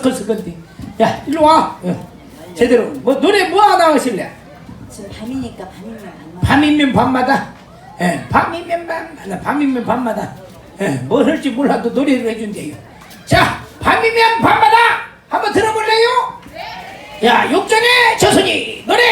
서클서클 야 일로 와. 어. 제대로. 뭐 노래 뭐 하나 하실래? 지금 밤이니까 밤이면 밤만. 밤이면 밤마다? 예 밤이면 밤마다 밤이면 밤마다. 예뭐 할지 몰라도 노래를 해준대요. 자 밤이면 밤마다 한번 들어볼래요? 야 욕전의 저순이. 노래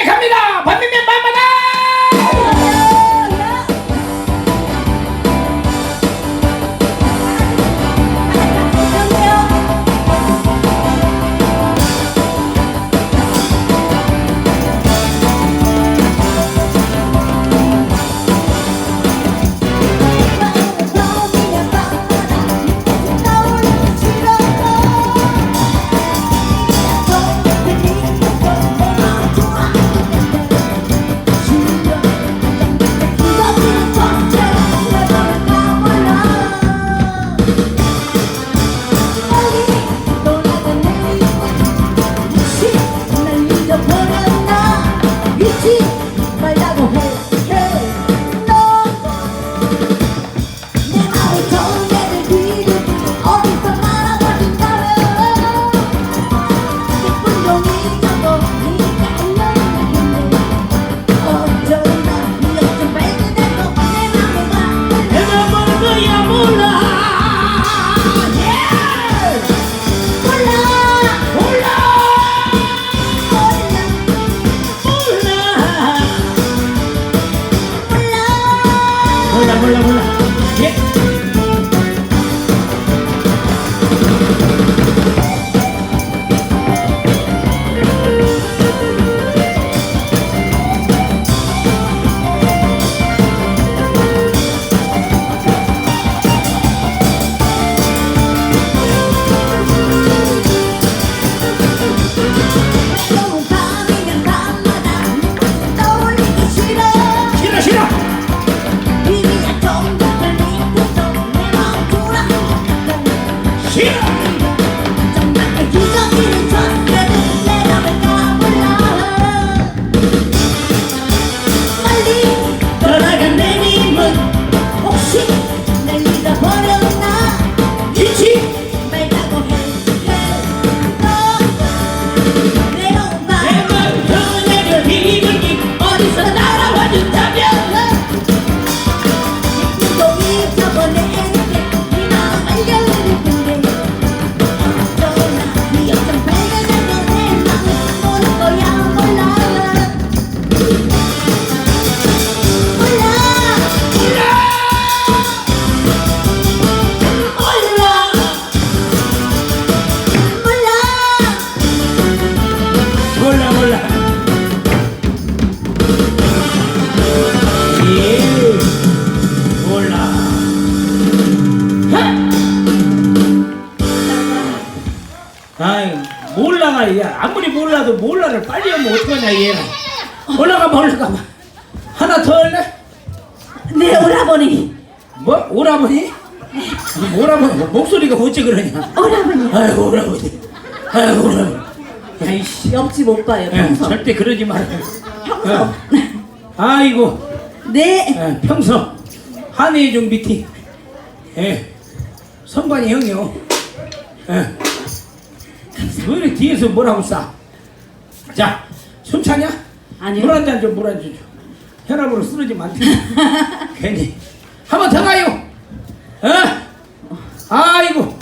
아무리 몰라도 몰라를 빨리 하면 어떡하냐 얘는 올라가봐 올라가봐 하나 더 할래? 네 오라버니. 뭐? 오라버니? 오라버니 뭐 목소리가 어찌 그러냐 오라버니. 아이고 오라버니 아이고 오라버니 야이씨 옆집 못 봐요. 예, 평소. 절대 그러지 마라 평소. 어. 아이고 네. 예, 평소 한의중 미팅 예, 선관이 형이요 예. 왜 이렇게 뒤에서 뭐라고 싸? 자, 숨 차냐? 아니요. 물 한 잔 좀, 물 한 잔 좀. 혈압으로 쓰러지면 안 돼. 괜히. 한 번 더 가요. 어? 아이고.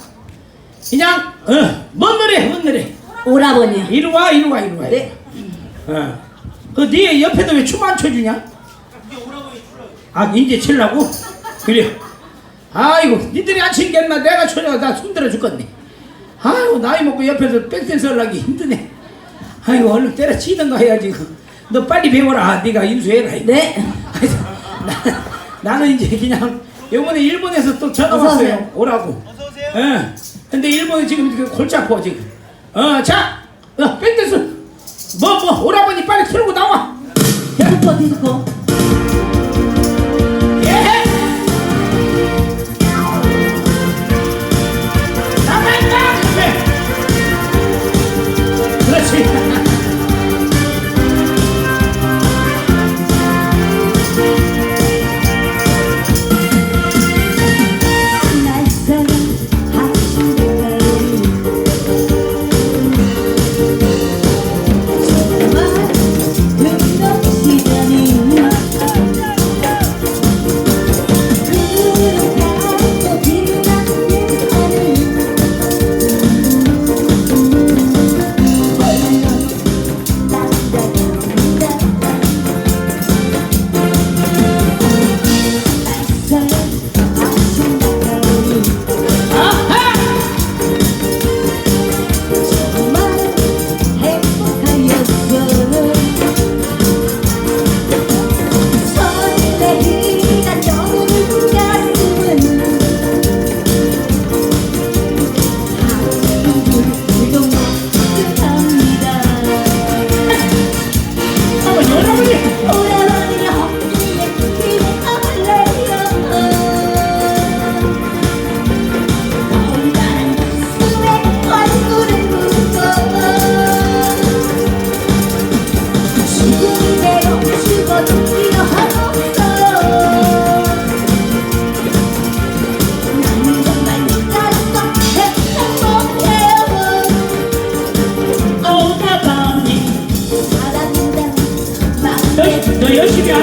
그냥, 어, 뭔 노래, 뭔 노래. 오라버니요. 이리 와, 이리 와, 이리 와. 네. 어. 그네 옆에도 왜 춤 안 춰주냐? 아 이제 칠라고? 그래. 아이고 니들이 안 챙겼나 내가 쳐줘 나 손들어 죽겠네. 아이고 나이 먹고 옆에서 백댄스 하려기 힘드네. 아이고 얼른 때려치든가 해야지. 너 빨리 배워라. 네가 인수해라. 네. 나, 나는 이제 그냥 요번에 일본에서 또 전화 어서 왔어요. 오세요. 오라고. 예. 근데 일본에 지금 이렇게 골치 아파 지금. 어, 자, 어, 백댄스. 뭐, 뭐, 오라버니 빨리 틀고 나와. 디스코 디스코.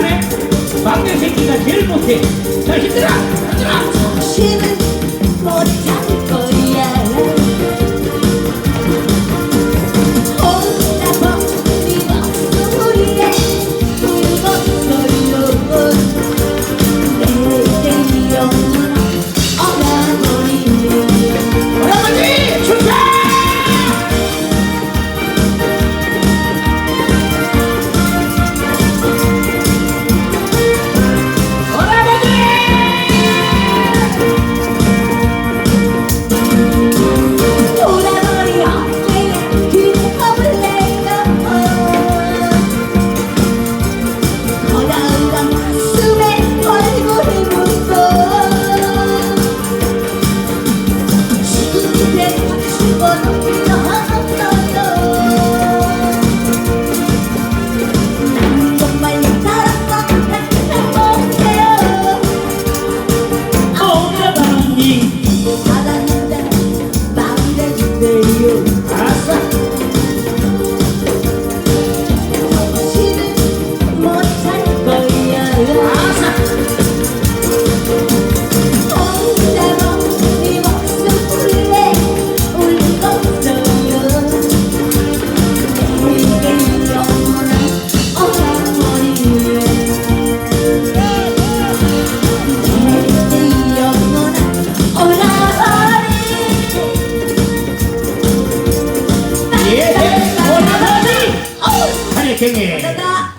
못하네 막내 새끼가 제일 못해. 자 힘들어! 힘들어 내가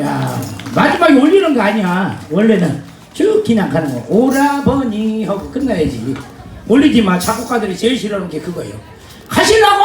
야 마지막에 올리는 거 아니야. 원래는 쭉 그냥 가는 거. 오라버니 하고 끝나야지. 올리지 마. 작곡가들이 제일 싫어하는 게 그거예요. 하시려고